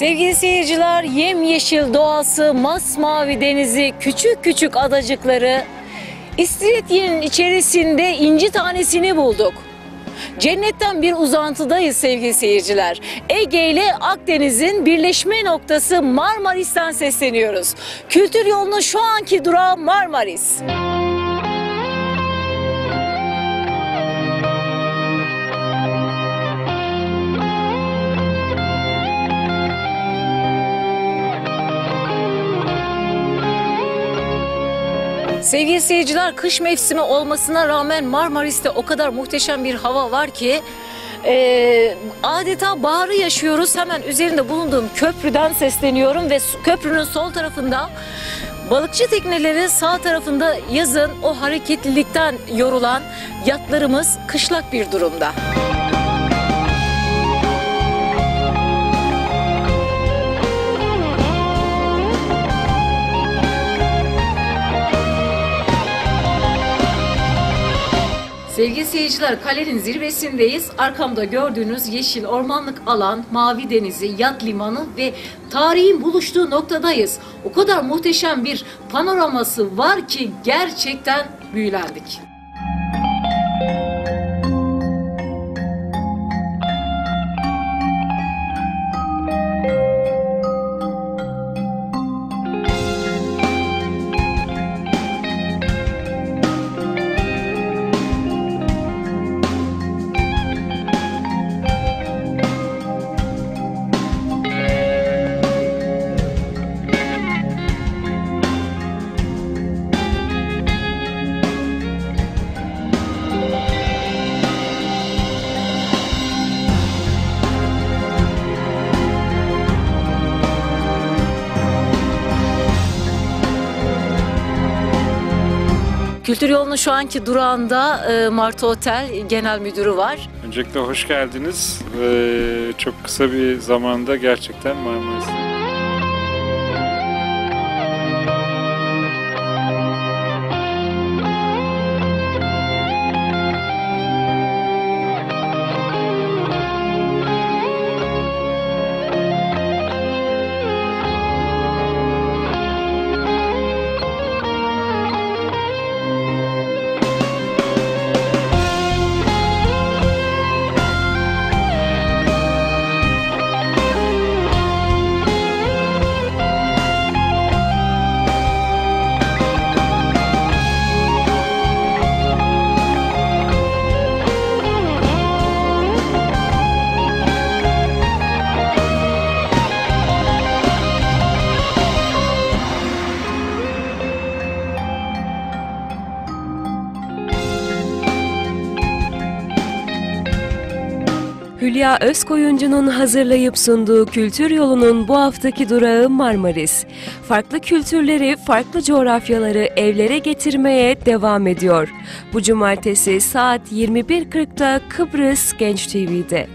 Sevgili seyirciler, yemyeşil doğası, masmavi denizi, küçük küçük adacıkları, İstiridye'nin içerisinde inci tanesini bulduk. Cennetten bir uzantıdayız sevgili seyirciler. Ege ile Akdeniz'in birleşme noktası Marmaris'ten sesleniyoruz. Kültür yolunun şu anki durağı Marmaris. Sevgili seyirciler kış mevsimi olmasına rağmen Marmaris'te o kadar muhteşem bir hava var ki e, adeta baharı yaşıyoruz. Hemen üzerinde bulunduğum köprüden sesleniyorum ve köprünün sol tarafında balıkçı tekneleri sağ tarafında yazın o hareketlilikten yorulan yatlarımız kışlak bir durumda. Sevgili seyirciler kalenin zirvesindeyiz. Arkamda gördüğünüz yeşil ormanlık alan, mavi denizi, yat limanı ve tarihin buluştuğu noktadayız. O kadar muhteşem bir panoraması var ki gerçekten büyülendik. Kültür yolunun şu anki durağında e, Martı Otel Genel Müdürü var. Öncelikle hoş geldiniz. Ee, çok kısa bir zamanda gerçekten Marmaris'te. Hülya Özkoyuncu'nun hazırlayıp sunduğu Kültür Yolu'nun bu haftaki durağı Marmaris. Farklı kültürleri, farklı coğrafyaları evlere getirmeye devam ediyor. Bu cumartesi saat 21.40'da Kıbrıs Genç TV'de.